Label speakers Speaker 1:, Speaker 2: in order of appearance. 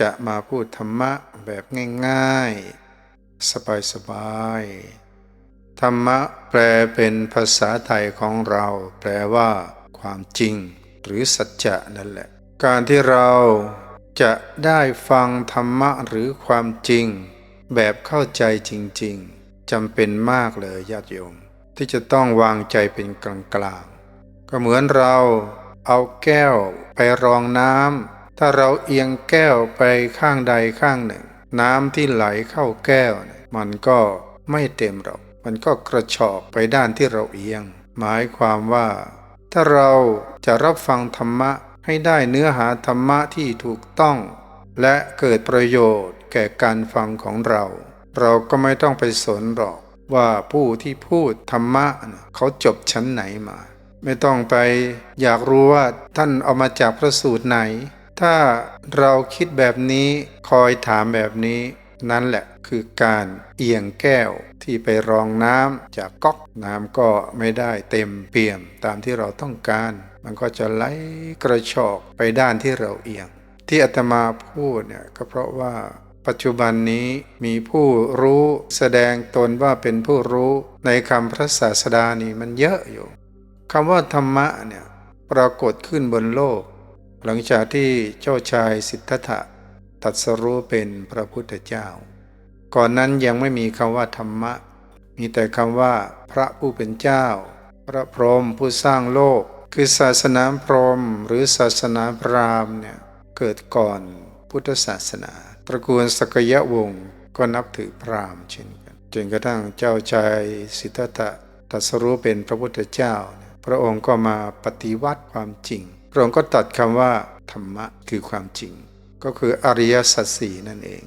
Speaker 1: จะมาพูดธรรมะแบบง่ายๆ สบายๆ ธรรมะแปลเป็นภาษาไทยของเรา แปลว่าความจริง หรือสัจจะนั่นแหละ การที่เราจะได้ฟังธรรมะหรือความจริง แบบเข้าใจจริงๆจำเป็นมากเลยญาติโยม ที่จะต้องวางใจเป็นกลางๆ ก็เหมือนเราเอาแก้วไปรองน้ำ ถ้าเราเอียงแก้วไปข้างใดข้างหนึ่ง น้ำที่ไหลเข้าแก้ว มันก็ไม่เต็มหรอก มันก็กระชอกไปด้านที่เราเอียง หมายความว่า ถ้าเราจะรับฟังธรรมะให้ได้เนื้อหาธรรมะที่ถูกต้อง และเกิดประโยชน์แก่การฟังของเรา เราก็ไม่ต้องไปสนหรอกว่าผู้ที่พูดธรรมะเขาจบชั้นไหนมา ไม่ต้องไปอยากรู้ว่าท่านเอามาจากพระสูตรไหน ถ้าเราคิดแบบนี้คอยถามแบบนี้ นั่นแหละคือการเอียงแก้วที่ไปรองน้ำจากก๊อกน้ำก็ไม่ได้เต็มเปี่ยมตามที่เราต้องการ มันก็จะไหลกระชอกไปด้านที่เราเอียง ที่อาตมาพูดเนี่ยก็เพราะว่าปัจจุบันนี้มีผู้รู้แสดงตนว่าเป็นผู้รู้ในคำพระศาสดานี่มันเยอะอยู่คำว่าธรรมะเนี่ยปรากฏขึ้นบนโลก หลังจากที่เจ้าชายสิทธัตถะตัดสรู้เป็นพระพุทธเจ้า ก่อนนั้นยังไม่มีคำว่าธรรมะ มีแต่คำว่า พระผู้เป็นเจ้า พระพรหมผู้สร้างโลก คือศาสนาพรหมหรือศาสนาพราหมณ์เนี่ยเกิดก่อนพุทธศาสนา ตระกูลสกยวงศ์ก็นับถือพราหมณ์เช่นกันจนกระทั่งเจ้าชายสิทธัตถะตรัสรู้เป็นพระพุทธเจ้า พระองค์ก็มาปฏิวัติความจริง ระองค์ก็ตัดคำว่าธรรมะคือความจริง ก็คืออริยสัจสี่นั่นเอง